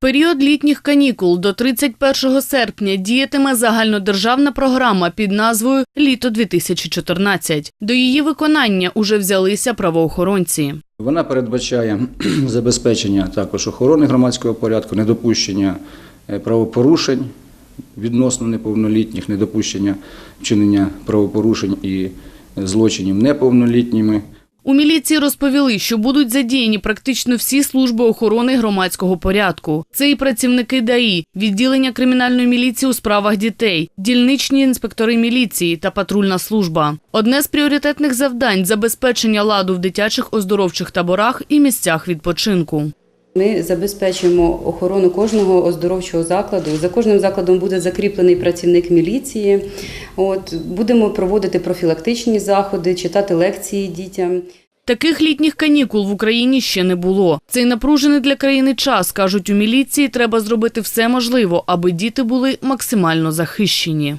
Період літніх канікул до 31 серпня діятиме загальнодержавна програма під назвою Літо 2014 До її виконання уже взялися правоохоронці. Вона передбачає забезпечення також охорони громадського порядку, недопущення е, правопорушень відносно неповнолітніх, недопущення вчинення правопорушень і злочинів неповнолітніми. У міліції розповіли, що будуть задіяні практично всі служби охорони громадського порядку. Це і працівники ДАІ, відділення кримінальної міліції у справах дітей, дільничні інспектори міліції та патрульна служба. Одне з пріоритетних завдань забезпечення ладу в дитячих оздоровчих таборах і місцях відпочинку. Ми забезпечуємо охорону кожного оздоровчого закладу. За кожним закладом буде закріплений працівник міліції. От будемо проводити профілактичні заходи, читати лекції дітям. Таких літніх канікул в Україні ще не було. Цей напружений для країни час, кажуть у міліції, треба зробити все можливо, аби діти були максимально захищені.